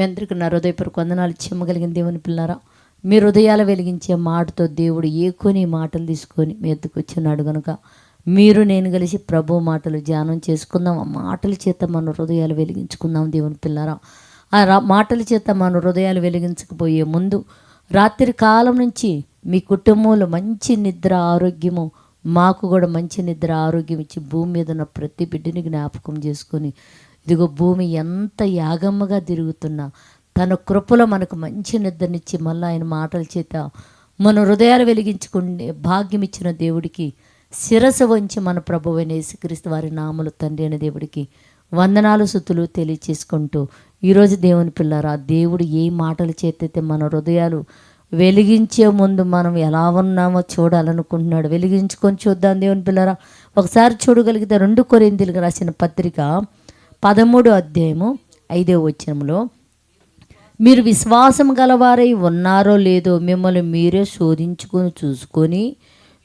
మీ అందరికీ నా హృదయపూర్వక వందనాలు. చెమ్మగలిగిన దేవుని పిల్లారా మీ హృదయాలు వెలిగించే మాటతో దేవుడు ఏకొని మాటలు తీసుకొని మీ ఎద్దుకు వచ్చినాడు కనుక మీరు నేను కలిసి ప్రభు మాటలు ధ్యానం చేసుకుందాం. ఆ మాటల చేత మన హృదయాలు వెలిగించుకుందాం దేవుని పిల్లారా ఆ రా మాటల చేత మన హృదయాలు వెలిగించకపోయే ముందు రాత్రి కాలం నుంచి మీ కుటుంబంలో మంచి నిద్ర ఆరోగ్యము మాకు కూడా మంచి నిద్ర ఆరోగ్యం ఇచ్చి భూమి మీద ఉన్న ప్రతి బిడ్డని జ్ఞాపకం చేసుకొని ఇదిగో భూమి ఎంత యాగమ్మగా తిరుగుతున్నా తన కృపలో మనకు మంచి నిద్రనిచ్చి మళ్ళీ ఆయన మాటల చేత మన హృదయాలు వెలిగించుకునే భాగ్యం ఇచ్చిన దేవుడికి శిరస వంచి మన ప్రభువైన యేసుక్రీస్తు వారి నామలు తండ్రి అయిన దేవుడికి వందనాలు సుతులు తెలియచేసుకుంటూ ఈరోజు దేవుని పిల్లరా దేవుడు ఏ మాటలు చేతైతే మన హృదయాలు వెలిగించే ముందు మనం ఎలా ఉన్నామో చూడాలనుకుంటున్నాడు. వెలిగించుకొని చూద్దాం దేవుని పిల్లరా. ఒకసారి చూడగలిగితే రెండు కొరిందీలకు రాసిన పత్రిక పదమూడు అధ్యాయము ఐదో వచనంలో మీరు విశ్వాసం గలవారై ఉన్నారో లేదో మిమ్మల్ని మీరే శోధించుకొని చూసుకొని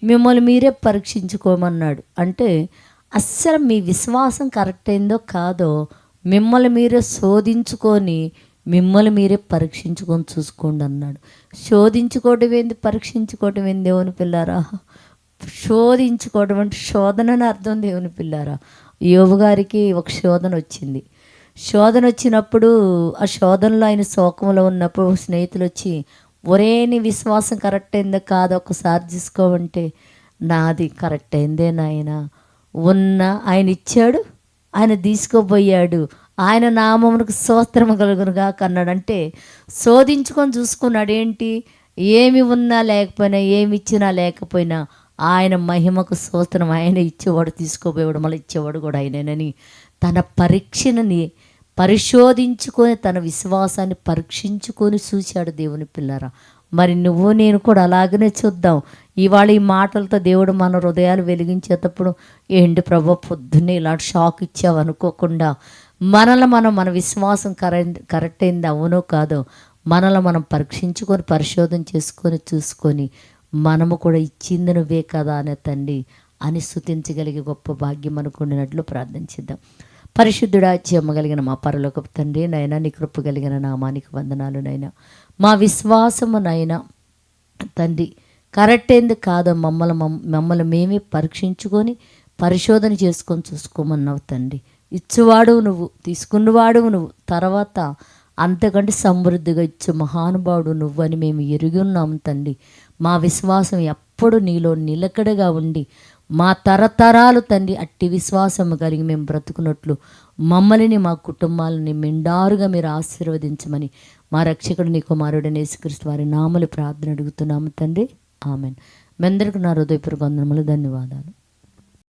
మిమ్మల్ని మీరే పరీక్షించుకోమన్నాడు. అంటే అస్సలు మీ విశ్వాసం కరెక్ట్ అయిందో కాదో మిమ్మల్ని మీరే శోధించుకొని మిమ్మల్ని మీరే పరీక్షించుకొని చూసుకోండి అన్నాడు. శోధించుకోవటం ఏంది? పరీక్షించుకోవటం ఏంది దేవుని పిల్లారా? శోధించుకోవడం అంటే శోధన అని అర్థం దేవుని పిల్లారా. యోగు గారికి ఒక శోధన వచ్చింది. శోధన వచ్చినప్పుడు ఆ శోధనలో ఆయన శోకంలో ఉన్నప్పుడు స్నేహితులు వచ్చి ఒరే నీ విశ్వాసం కరెక్ట్ అయిందో కాదో? ఒకసారి తీసుకోమంటే నాది కరెక్ట్ అయిందే నాయన. ఉన్న ఆయన ఇచ్చాడు ఆయన తీసుకోబోయాడు. ఆయన నామమునకు స్తోత్రము కలుగునుగా కన్నాడంటే శోధించుకొని చూసుకున్నాడు ఏంటి ఏమి ఉన్నా లేకపోయినా ఏమి ఇచ్చినా లేకపోయినా ఆయన మహిమకు స్తోత్రం. ఆయన ఇచ్చేవాడు తీసుకోపోయేవాడు మళ్ళీ ఇచ్చేవాడు కూడా ఆయనేనని తన పరీక్షని పరిశోధించుకొని తన విశ్వాసాన్ని పరీక్షించుకొని చూశాడు దేవుని పిల్లరా. మరి నువ్వు నేను కూడా అలాగనే చూద్దాం. ఇవాళ ఈ మాటలతో దేవుడు మన హృదయాలు వెలిగించేటప్పుడు ఏంటి ప్రభు పొద్దున్నే ఇలాంటి షాక్ ఇచ్చావు అనుకోకుండా మనల్ని మనం మన విశ్వాసం కరెంట్ కరెక్ట్ అయింది అవునో కాదో మనల్ని మనం పరీక్షించుకొని పరిశోధన చేసుకొని చూసుకొని మనము కూడా ఇచ్చింది నువ్వే కదా అనే తండ్రి అని స్థుతించగలిగే గొప్ప భాగ్యం అనుకున్నట్లు ప్రార్థించిద్దాం. పరిశుద్ధుడా చెమ్మగలిగిన మా పరలోకపు తండ్రి నైనా నీ కృప కలిగిన నామానికి వందనాలు నైనా. మా విశ్వాసము నైనా తండ్రి కరెక్ట్ ఏంది కాదో మమ్మల్ని మమ్- మమ్మల్ని మేమే పరీక్షించుకొని పరిశోధన చేసుకొని చూసుకోమన్నావు తండ్రి. ఇచ్చువాడు నువ్వు తీసుకున్నవాడు నువ్వు తర్వాత అంతకంటే సమృద్ధిగా ఇచ్చే మహానుభావుడు నువ్వని మేము ఎరిగి ఉన్నాము తండ్రి. మా విశ్వాసం ఎప్పుడు నీలో నిలకడగా ఉండి మా తరతరాలు తండ్రి అట్టి విశ్వాసం కలిగి మేము బ్రతుకున్నట్లు మమ్మల్ని మా కుటుంబాలని మెండారుగా మీరు ఆశీర్వదించమని మా రక్షకుడు నీ కుమారుడైన యేసుక్రీస్తు వారి నామలు ప్రార్థన అడుగుతున్నాము తండ్రి. ఆమెన్. మీ అందరికీ నా హృదయపూర్వక వందనములు ధన్యవాదాలు.